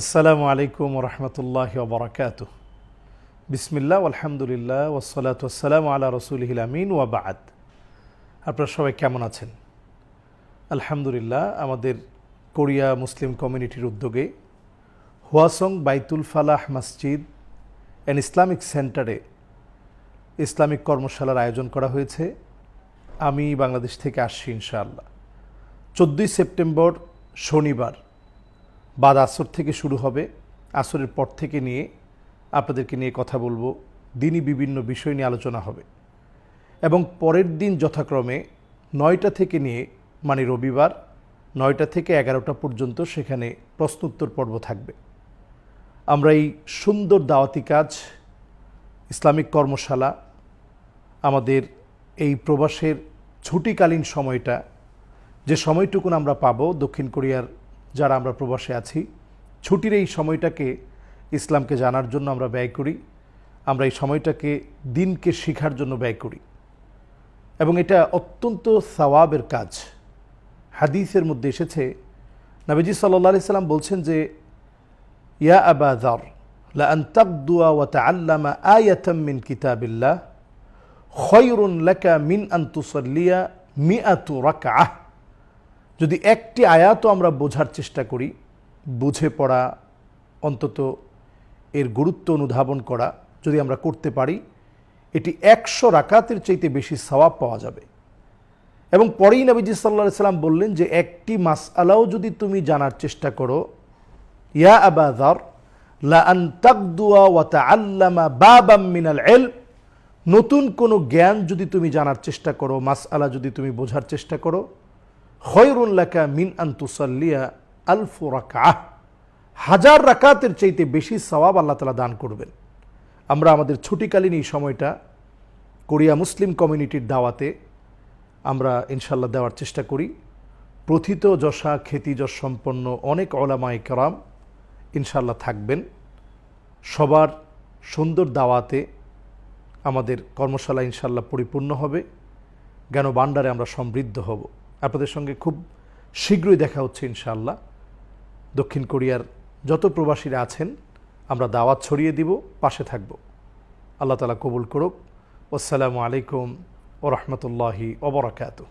আসসালামু আলাইকুম রহমতুল্লাহ বরকাত বিসমিল্লাহ আলহামদুলিল্লাহ ওসলাত আসসালাম আল্লাহ রসুলহিল আমিন ওয়াবাদ আপনারা সবাই কেমন আছেন? আলহামদুলিল্লাহ, আমাদের কোরিয়া মুসলিম কমিউনিটির উদ্যোগে হুয়াসং বাইতুল ফালাহ মসজিদ অ্যান্ড ইসলামিক সেন্টারে ইসলামিক কর্মশালার আয়োজন করা হয়েছে। আমি বাংলাদেশ থেকে আসছি ইনশাআল্লাহ। চোদ্দোই সেপ্টেম্বর শনিবার বাদ আসর থেকে শুরু হবে। আসরের পর থেকে নিয়ে আপনাদেরকে নিয়ে কথা বলব। দিনই বিভিন্ন বিষয় নিয়ে আলোচনা হবে। এবং পরের দিন যথাক্রমে নয়টা থেকে নিয়ে মানে রবিবার নয়টা থেকে এগারোটা পর্যন্ত সেখানে প্রশ্নোত্তর পর্ব থাকবে। আমরা এই সুন্দর দাওয়াতি কাজ, ইসলামিক কর্মশালা, আমাদের এই প্রবাসের ছুটিকালীন সময়টা, যে সময়টুকুন আমরা পাবো দক্ষিণ কোরিয়ার যারা আমরা প্রবাসে আছি, ছুটির এই সময়টাকে ইসলামকে জানার জন্য আমরা ব্যয় করি, আমরা এই সময়টাকে দিনকে শেখার জন্য ব্যয় করি। এবং এটা অত্যন্ত সওয়াবের কাজ। হাদিসের মধ্যে এসেছে, নবীজি সাল্লাহ আলি সাল্লাম বলছেন যে, ইয়া আবা দার লা আন তাকদুয়া ওয়া তাআল্লামা আয়াতাম মিন কিতাবিল্লাহ, খয়রুন লাকা মিন আন তুসাল্লিয়া মিআতু রাকআহ। যদি একটি আয়াতও আমরা বোঝার চেষ্টা করি, বুঝে পড়া, অন্তত এর গুরুত্ব অনুধাবন করা, যদি আমরা করতে পারি, এটি একশো রাকাতের চাইতে বেশি সওয়াব পাওয়া যাবে। এবং পরেই নবীজি সাল্লা সাল্লাম বললেন যে, একটি মাস আলাও যদি তুমি জানার চেষ্টা করো, ইয়া আবাদার নতুন কোনো জ্ঞান যদি তুমি জানার চেষ্টা করো মাস আলা যদি তুমি বোঝার চেষ্টা করো খয়রুল্লাকা মিন আন্তুসাল্লিয়া আলফু রাকাহ হাজার রাকাতের চাইতে বেশি সওয়াব আল্লাহ তালা দান করবেন। আমরা আমাদের ছুটিকালীন এই সময়টা কোরিয়া মুসলিম কমিউনিটির দাওয়াতে আমরা ইনশাল্লাহ দেওয়ার চেষ্টা করি। প্রথিত যশা খ্যাতি যশ সম্পন্ন অনেক ওলামাই কারাম ইনশাল্লাহ থাকবেন। সবার সুন্দর দাওয়াতে আমাদের কর্মশালা ইনশাল্লাহ পরিপূর্ণ হবে। জ্ঞান আমরা সমৃদ্ধ হব। আপনাদের সঙ্গে খুব শীঘ্রই দেখা হচ্ছে ইনশাআল্লাহ। দক্ষিণ কোরিয়ার যত প্রবাসীরা আছেন, আমরা দাওয়াত ছড়িয়ে দিব, পাশে থাকব। আল্লাহ তালা কবুল করুক। আসসালামু আলাইকুম ও রহমতুল্লাহি ওবরাকাতু